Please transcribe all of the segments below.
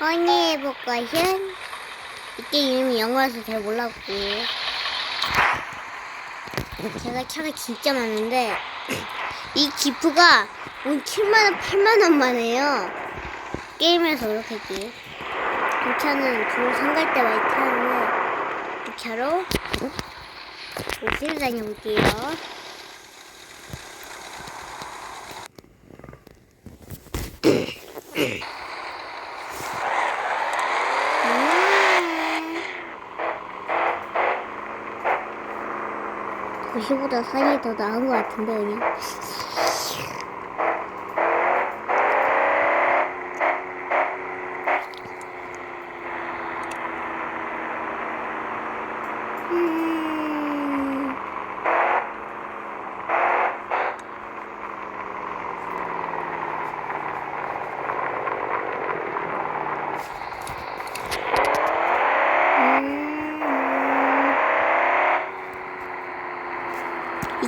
오늘 해볼 것은 이 게임 이름이 영어라서 잘 몰랐고. 제가 차가 진짜 많은데 이 기프가 온 7만원, 8만원만 해요. 게임에서 이 차는 주로 상갈 때 많이 타는데 이 차로? 다녀볼게요? 음. 도시보다 산이 더 나은 것 같은데 그냥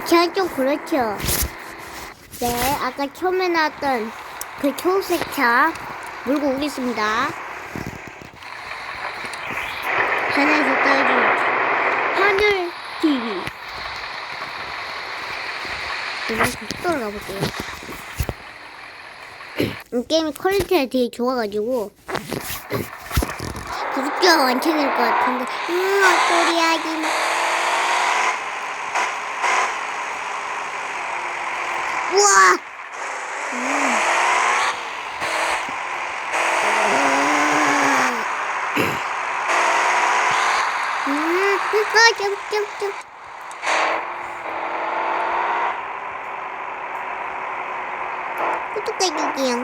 이 차는 좀 그렇죠. 네, 아까 처음에 나왔던 그 초록색 차 몰고 오겠습니다. 하늘에서 떨어진 하늘 TV. 이번 속도로 가볼게요. 이 게임 퀄리티가 되게 좋아가지고 구독자가 완성될 것 같은데 음 헛소리 하지 마. Wow. Thôi chụp chụp chụp Cái cây được nhiều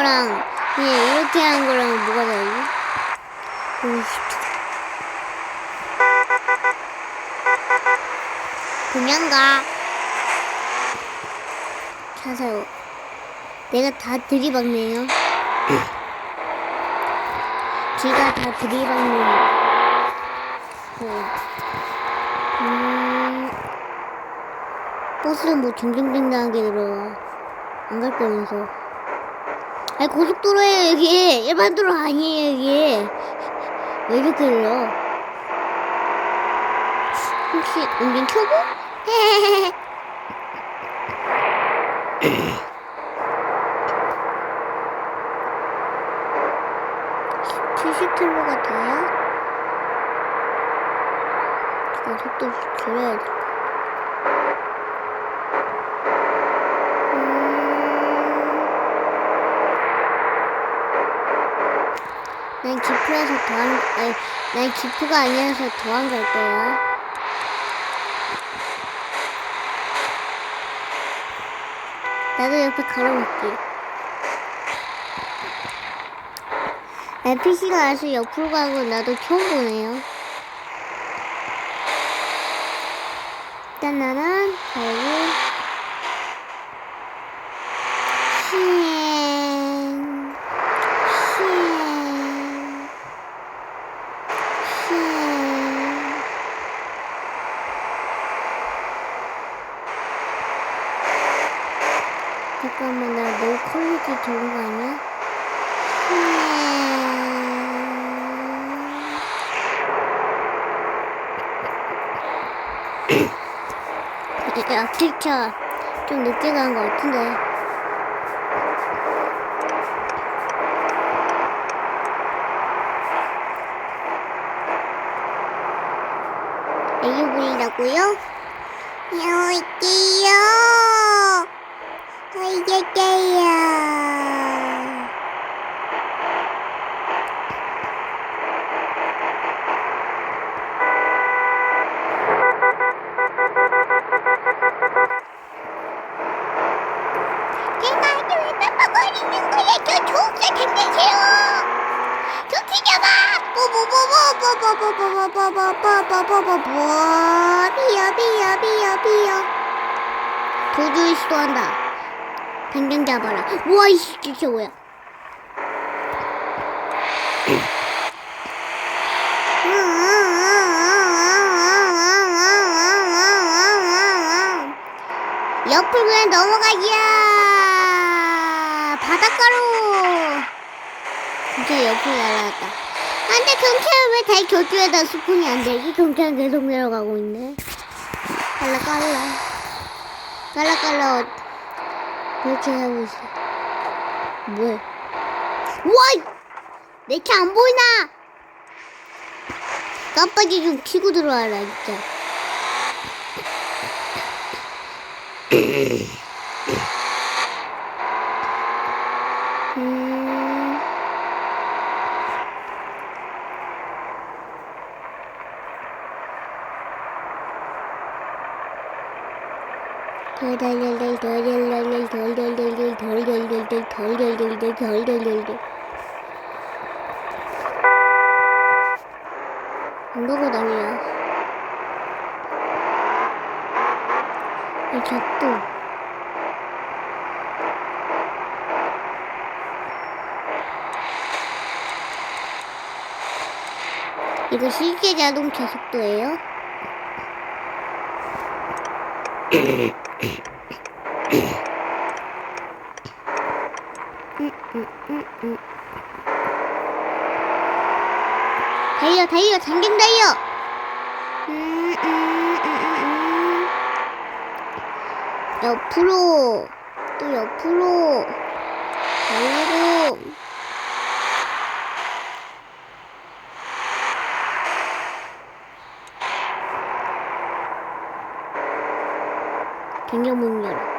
거랑 그냥 이렇게 한 거랑 뭐가 다르지? 오, 그냥 가. 자세요. 내가 다 들이박네요. 지가 다 들이박네요. 음, 버스는 뭐 정정당당하게 들어와. 안 갈 거면서. 아니, 고속도로에 여기 일반 도로 아니에요, 여기. 왜 이렇게 들려? 혹시 운전 켜고? 헤헤헤헤.70 킬로가 돼요? 이거 속도 줄여야 돼. 음. 난 기프라서 더한, 아니, 난 기프가 아니라서 더한 갈 거야. 나도 옆에 가로볼게. NPC가 알아서 옆으로 가고 나도 처음 보네요. 짠나란, 그리 잠깐만, 나 너무 퀄리티 좋은 거 아니야? 야, 킬차 좀 늦게 간것 같은데. 도주를 시도한다. 당장 잡아라. 우와, 이씨, 진짜 뭐야. 옆을 그냥 넘어가기야. 바닷가로. 진짜 옆을 날아갔다. 안돼 경찰은 왜 다시 곁줄에다 스폰이 안 되지? 경찰은 계속 내려가고 있네. 깔라 깔라. 깔라 깔라. 이렇게 하고 있어. 뭐야? 우와! 내차안 보이나? 깜빡이 좀 켜고 들어와라 진짜. 뭐가 난리야? 이 작도 이거 실제 자동차 속도예요? 음, 음, 음, 음. 달려 음. 옆으로 또 옆으로 달리고 장경 문 열어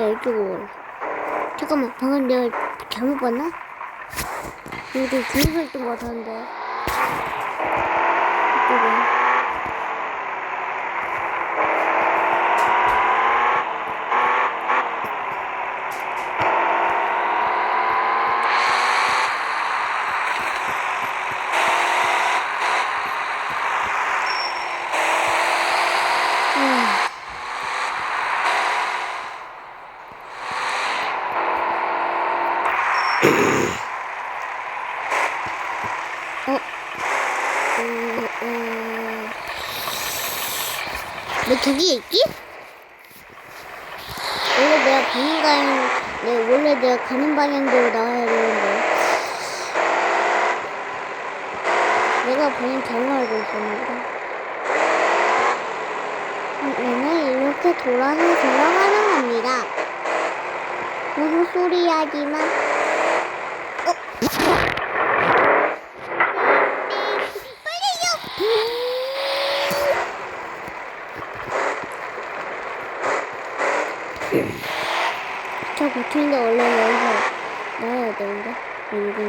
나 이쪽으로 올라 잠깐만 방금 내가 잘못 봤나? 여기 줄서 있던 것 같았는데 이쪽에 음. 어? 어, 어... 너 저기에 있지? 원래 내가 방향 가는, 네, 원래 내가 가는 방향대로 나와야 되는데. 내가 방향 잘못 알고 보다. 얘는 이렇게 돌아서 들어가는 겁니다. 무슨 소리 하지만, 어? 저 고치는데 원래 여기서 나와야 되는데? 여기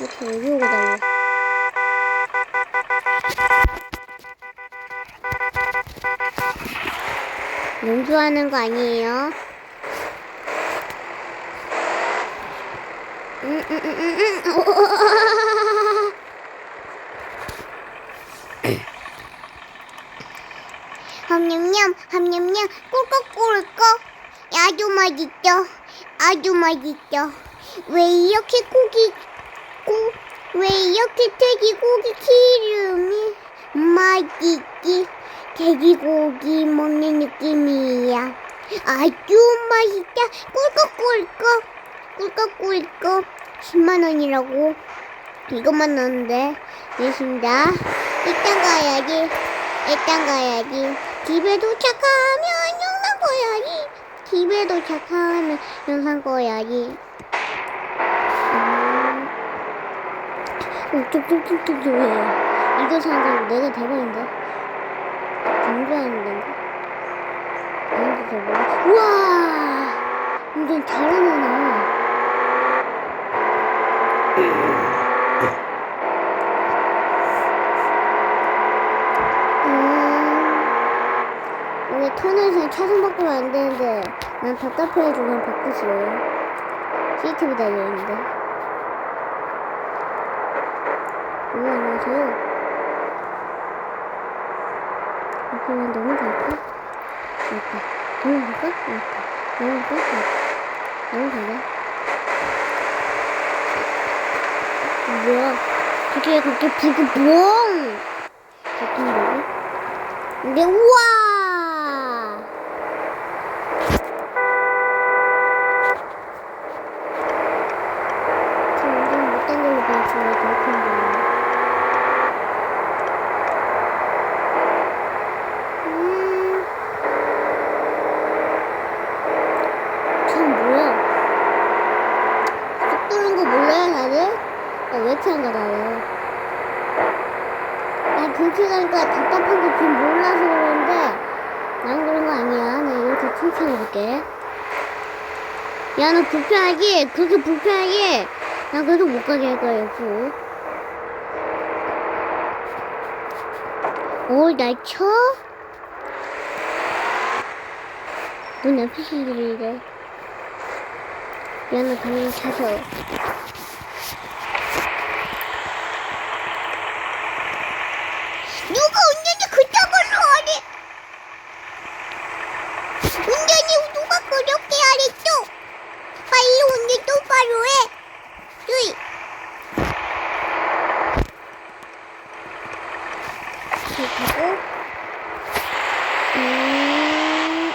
이렇게 여기 오고 달려 용서하는 거 아니에요? 음, 음, 음, 음, 음. 함냠냠 함냠냠 꿀꺽꿀꺽. 아주 맛있죠? 아주 맛있죠? 왜 이렇게 고기 고, 왜 이렇게 돼지고기 기름이 맛있지? 돼지고기 먹는 느낌이야. 아주 맛있다. 꿀꺽꿀꺽. 꿀꺽꿀꺽. 10만원이라고. 이것만 넣었는데. 됐습니다. 일단 가야지. 일단 가야지. 집에 도착하면 영상 꺼야지. 집에 도착하면 영상. 어, 쭉쭉쭉쭉 왜? 이거 사는 내가 대박인데? 강조하는 건가? 아닌데 대박. 우와! 완전 잘하네, 나. 터널에서 차선 바꾸면 안 되는데 난 답답해가지고 그냥 바꾸시래요. CCTV 달려있는데. 오, 안녕하세요. 이거만 너무 갈까? 갈까? 너무 갈까? 갈까? 너무? 너무 갈까? 뭐야? 그게 그렇게 불고 뻥! 같은 거고? 근데 우와! 지금 완전 못된 걸로 보여주네, 그렇군요. 음. 참 뭐야? 쑥 뜨는 거 몰라요 다들? 나왜 이렇게 한가 나는? 나 그렇게 가니까 답답한 거 지금 몰라서 그러는데 난 그런 거 아니야. 나 이렇게 칭찬해볼게. 야 너 불편하지? 그렇게 불편하지? 나 그래도 못 가게 할 거야 옆으로. 어, 날 쳐? 문 앞에 시들이래. 야, 너 당연히 차서. 누가 운전이 그딴 걸로 하래? 운전이 누가 그렇게 하랬죠? 빨리 운전 똑바로 해. 이렇게 하고, 음,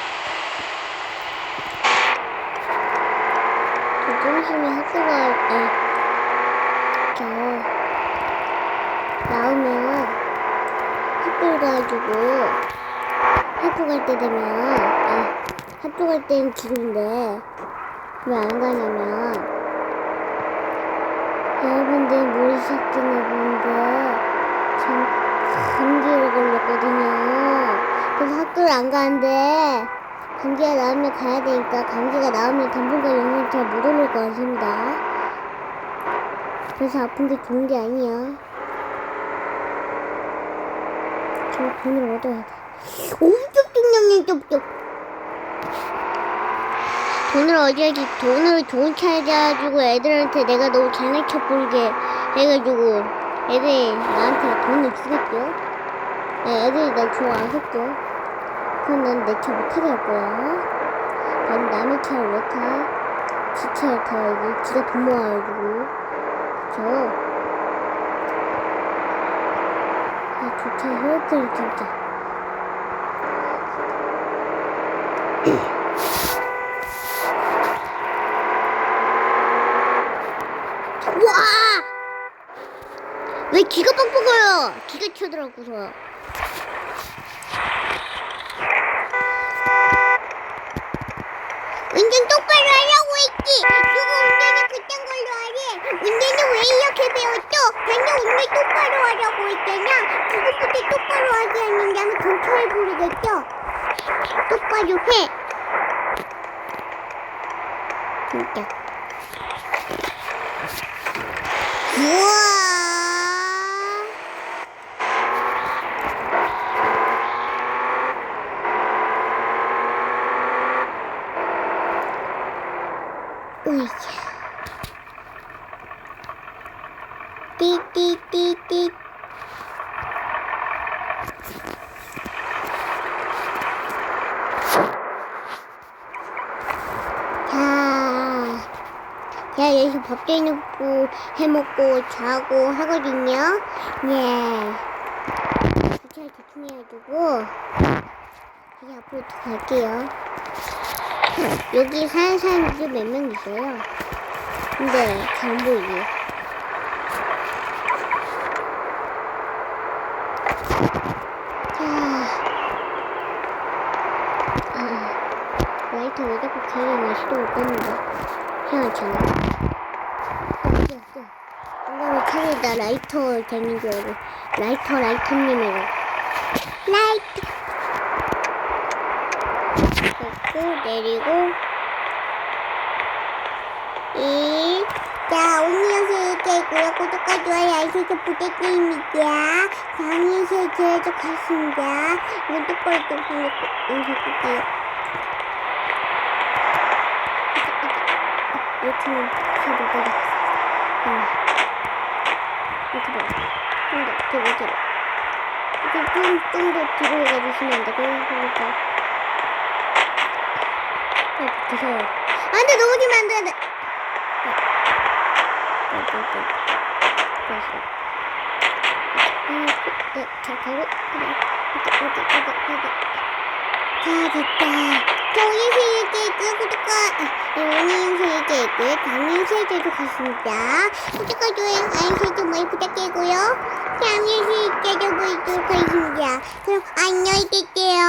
좀 있으면 학교가, 아, 저, 나오면 학교 가가지고 학교 갈 때 되면 아 학교 갈 때는 지금인데 왜 안 가냐면 여러분들 모르셨겠나 보는데? 전 감기를 걸렸거든요. 그래서 학교를 안 가는데 감기가 나오면 가야 되니까 감기가 나오면 당분간 영양이 잘못 올릴 것 같습니다. 그래서 아픈 게 좋은 게 아니야 저 돈을 얻어야 돼. 엄청 중량이 쩝쩝. 돈을 얻어야지. 돈을 좋은 차 가지고 애들한테 내가 너무 잘나쳐 보이게 해가지고 애들이 나한테 돈을 주겠죠. 네, 애들이 날 좋아하겠죠. 그럼 난 내 차 못타게 할 거야. 난 남의 차를 왜 타? 지 차를 타야지. 지가 돈 모아가지고. 그쵸? 아, 좋다. 혈액들 진짜. 와! 왜 기가 뻑뻑해요? 기가 튀어들어가고서. 운전 똑바로 하라고 했지. 누가 운전을 그딴 걸로 하래? 운전을 왜 이렇게 배웠어? 맨날 운전 똑바로 하라고 했잖아. 지금부터 똑바로 하지 않는다면 경찰을 부르겠죠? 똑바로 해. 진짜. 우와. 으이차. 여기서 밥도 해먹고, 자고 하거든요. 예. 잘 대충 해가지고, 이제 앞으로 더 갈게요. 여기 사는 사람들이 몇명 있어요. 근데 잘 안 보이게. 자, 아, 라이터 왜 자꾸 개인이 시도 못 껐는데? 희한하잖아. 없어, 없어. 이거는 차라리 나 라이터 갱인 줄 알고. 라이터, 라이터님이고. 라이터. 걷고 내리고 이 자, 오늘 영상 여기까지고요. 구독과 좋아요, 설정 부탁드립니다. 다음 영상에 계속 하겠습니다. 해놓고 영상 끌게요. 이렇게는 잘 못하 ける。なんだ、手を受ける。で、どんどんどん手をやる日なんだ。これなんか。あ、でさ、あんたどこにまんだんだ。はい。はい、はい、はい。どうしよう。で、かかる。待って、待って、待って、待って。かじった。 경인세계도 구독과 연인세계도 강인세계도 갔습니다. 구독과 좋아요 알림설정 많이 부탁드리고요. 강인세계도 모두 가겠습니다. 그럼 안녕히 계세요.